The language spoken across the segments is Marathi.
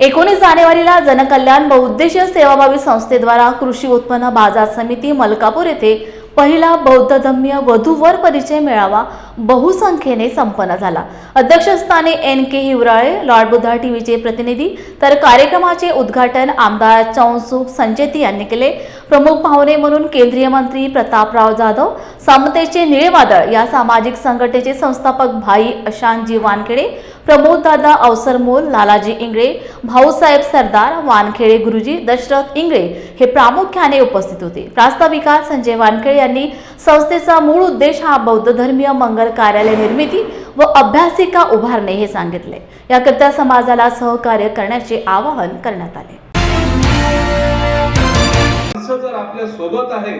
एकोणीस जानेवारीला जनकल्याण बहुउद्देशीय सेवाभावी संस्थेद्वारा कृषी उत्पन्न बाजार समिती मलकापूर येथे पहिला बौद्धधम्य वधूवर परिचय मेळावा बहुसंख्येने संपन्न झाला. अध्यक्षस्थानी N K Hiwrale lord Buddha टीव्हीचे प्रतिनिधी तर कार्यक्रमाचे उद्घाटन आमदार चौनसुख संचेती यांनी केले. प्रमुख पाहुणे म्हणून केंद्रीय मंत्री प्रतापराव जाधव समतेचे निळेवादळ या सामाजिक संघटनेचे संस्थापक भाई अशांतजी वानखेडे प्रमोददादा अवसरमोल लालाजी इंगळे भाऊसाहेब सरदार वानखेडे गुरुजी दशरथ इंगळे हे प्रामुख्याने उपस्थित होते. प्रास्ताविकात संजय वानखेडे यांनी संस्थेचा मूळ उद्देश हा बौद्ध धर्मीय मंगल कार्यालय निर्मिती व अभ्यासिक उभारणे हे सांगितले. याकरिता समाजाला सहकार्य करण्याचे आवाहन करण्यात आले. जर आपल्यासोबत आहे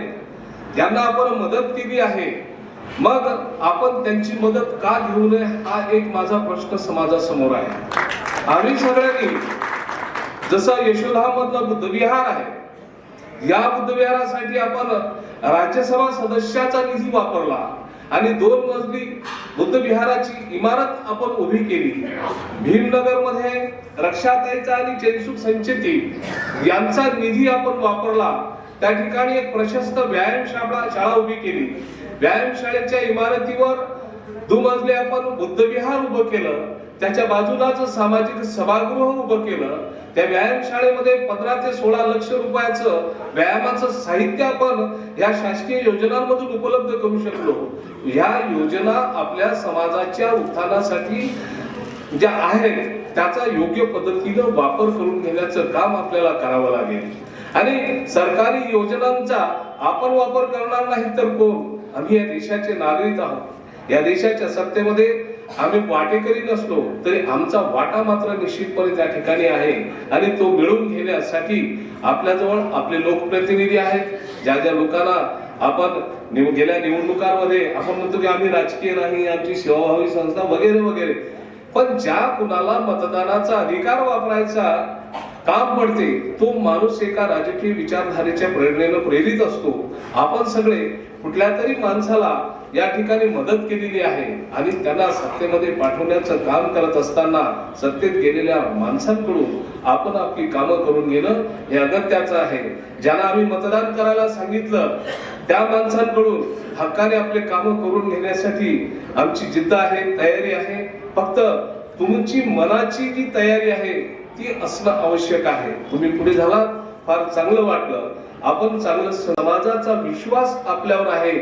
ज्यांना आपण मदत केली आहे मग आपण त्यांची मदत का घेऊ नये हा एक माझा प्रश्न समाजासमोर आहे. आम्ही सगळ्यांनी जसं यशोधामधलं बुद्धविहार आहे या बुद्धविहारासाठी आपण राज्यसभा सदस्याचा निधी वापरला. आणि दोन मजली बुद्ध विहाराची इमारत आपण उभी केली. भीमनगरमध्ये रक्षाताईचा आणि चेनसुख संचेती यांचा निधी आपण वापरला. त्या ठिकाणी एक प्रशस्त व्यायामशाळा शाळा उभी केली. व्यायामशाळेच्या इमारतीवर दुमजले आपण बुद्ध विहार उभं केलं त्याच्या बाजूलाच सामाजिक सभागृह उभं केलं त्या व्यायामशाळेमध्ये पंधरा ते सोळा लक्ष रुपयाचं व्यायामाचं साहित्य आपण या शासकीय योजनांमधून उपलब्ध करू शकलो. या योजना आपल्या समाजाच्या उत्थानासाठी ज्या आहेत त्याचा योग्य पद्धतीनं वापर करून घेण्याचं काम आपल्याला करावं लागेल. आणि सरकारी योजनांचा आपण वापर करणार नाही तर कोण? आम्ही या देशाचे नागरिक आहोत. या देशाच्या सत्तेमध्ये आम्ही वाटेकरी नसलो तरी आमचा वाटा मात्र निश्चितपणे त्या ठिकाणी आहे. आणि तो मिळवून घेण्यासाठी आपल्याजवळ आपले लोकप्रतिनिधी आहेत. ज्या ज्या लोकांना आपण निव- गेल्या निवडणुकांमध्ये आपण म्हणतो की आम्ही राजकीय नाही आमची सेवाभावी संस्था वगैरे वगैरे. पण ज्या कुणाला मतदानाचा अधिकार वापरायचा काम पडते तो माणूस एका राजकीय विचारधारेच्या प्रेरणेनं प्रेरित असतो. आपण सगळे कुठल्या तरी माणसाला या ठिकाणी मदत केलेली आहे आणि त्यांना सत्तेमध्ये पाठवण्याचं काम करत असताना सत्तेत गेलेल्या माणसांकडून आपण आपली कामं करून घेणं हे अगत्याचं आहे. ज्यांना आम्ही मतदान करायला सांगितलं त्या माणसांकडून हक्काने आपले कामं करून घेण्यासाठी आमची जिद्द आहे तयारी आहे. फक्त तुमची मनाची जी तयारी आहे ती असणं आवश्यक आहे. तुम्ही पुढे झाला फार चांगलं वाटलं. आपण चांगलं समाजाचा विश्वास आपल्यावर आहे.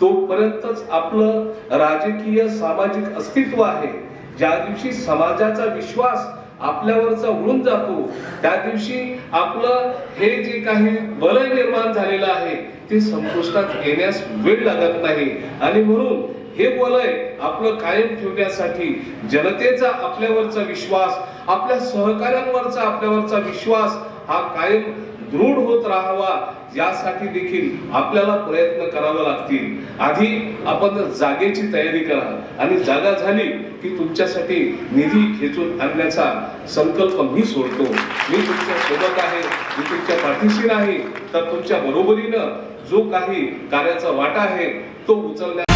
तोपर्यंतच आपलं राजकीय सामाजिक अस्तित्व आहे. ज्या दिवशी समाजाचा विश्वास आपल्यावरचा उडून जातो त्या दिवशी आपलं हे जे काही वलय निर्माण झालेलं आहे ते संपुष्टात येण्यास वेळ लागत नाही. आणि म्हणून हे वलय आपलं कायम ठेवण्यासाठी जनतेचा आपल्यावरचा विश्वास आपल्या सहकाऱ्यांवरचा आपल्यावरचा विश्वास हा कायम दृढ होत राहावा यासाठी देखील आपल्याला प्रयत्न करावे लागतील. आधी आपण जागेची तयारी करा आणि जागा झाली की तुमच्यासाठी निधी खेचून आणण्याचा संकल्प मी सोडतो. मी तुमच्यासोबत आहे मी तुमच्या पाठीशी नाही तर तुमच्या बरोबरीनं जो काही कार्याचा वाटा आहे तो उचलण्या